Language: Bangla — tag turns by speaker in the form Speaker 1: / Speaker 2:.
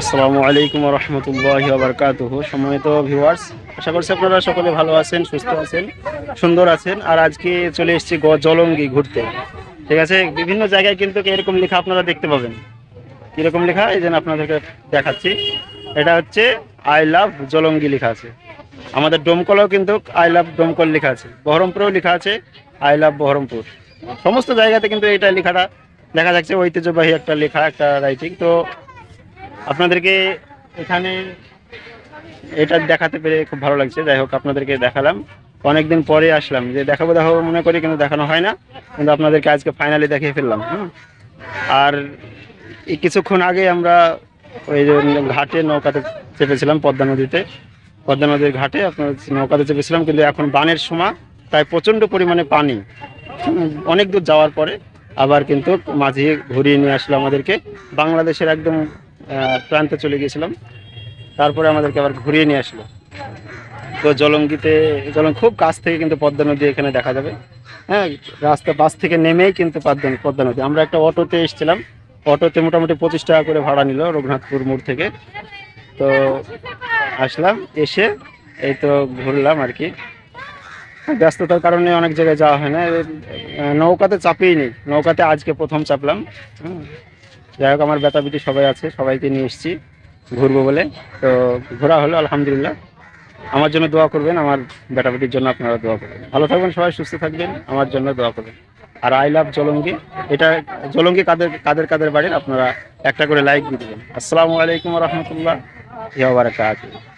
Speaker 1: আসসালামু আলাইকুম রহমতুল্লাহ বারকাতুহ। সম্মানিত ভিউয়ার্স আশা করছি আপনারা সকলে ভালো আছেন, সুস্থ আছেন, সুন্দর আছেন। আর আজকে চলে এসেছি গ জলঙ্গি ঘুরতে। ঠিক আছে? বিভিন্ন জায়গায় কিন্তু এরকম লেখা আপনারা দেখতে পাবেন। কীরকম লেখা? এই জন্য আপনাদেরকে দেখাচ্ছি। এটা হচ্ছে আই লাভ জলঙ্গি লেখা আছে। আমাদের ডোমকলেও কিন্তু আই লাভ ডোমকল লেখা আছে। বহরমপুরেও লেখা আছে আই লাভ বহরমপুর। সমস্ত জায়গাতে কিন্তু এটা লেখাটা দেখা যাচ্ছে। ঐতিহ্যবাহী একটা লেখা, একটা রাইটিং তো আপনাদেরকে এখানে এটা দেখাতে পেরে খুব ভালো লাগছে। যাই হোক, আপনাদেরকে দেখালাম। অনেকদিন পরে আসলাম। যে দেখাবো দেখাবো মনে করি, কিন্তু দেখানো হয় না। কিন্তু আপনাদেরকে আজকে ফাইনালি দেখিয়ে ফেললাম, হুম। আর কিছুক্ষণ আগে আমরা ওই যে ঘাটে নৌকাতে চেপেছিলাম, পদ্মা নদীতে। পদ্মা নদীর ঘাটে আপনার নৌকাতে চেপেছিলাম, কিন্তু এখন বানের সময় তাই প্রচণ্ড পরিমাণে পানি অনেক দূর যাওয়ার পরে আবার কিন্তু মাঝে ঘুরিয়ে নিয়ে আসলো আমাদেরকে। বাংলাদেশের একদম প্রান্তে চলে গিয়েছিলাম। তারপরে আমাদেরকে আবার ঘুরিয়ে নিয়ে আসলো। তো জলঙ্গিতে, জলং খুব কাছ থেকে কিন্তু পদ্মা নদী এখানে দেখা যাবে। হ্যাঁ রাস্তা বাস থেকে নেমেই কিন্তু পদ্মা পদ্মা নদী। আমরা একটা অটোতে এসেছিলাম। অটোতে মোটামুটি পঁচিশ টাকা করে ভাড়া নিল রঘুনাথপুর মোড় থেকে। তো আসলাম, এসে এই তো ঘুরলাম আর কি। ব্যস্ততার কারণে অনেক জায়গায় যাওয়া হয় না। নৌকাতে চাপিয়ে নি নৌকাতে আজকে প্রথম চাপলাম। যাই হোক, আমার বেটা বিটি সবাই আছে, সবাইকে নিয়ে এসেছি ঘুরবো বলে। তো ঘোরা হলো, আলহামদুলিল্লাহ। আমার জন্য দোয়া করবেন, আমার বেটা বেটির জন্য আপনারা দোয়া করবেন। ভালো থাকবেন সবাই, সুস্থ থাকবেন, আমার জন্য দোয়া করবেন। আর আই লাভ জলঙ্গি, এটা জলঙ্গি কাদের কাদের কাদের বাড়ির, আপনারা একটা করে লাইক দিয়ে দেবেন। আসসালামু আলাইকুম রহমতুল্লাহ। ইয়া বারাকাতুহু।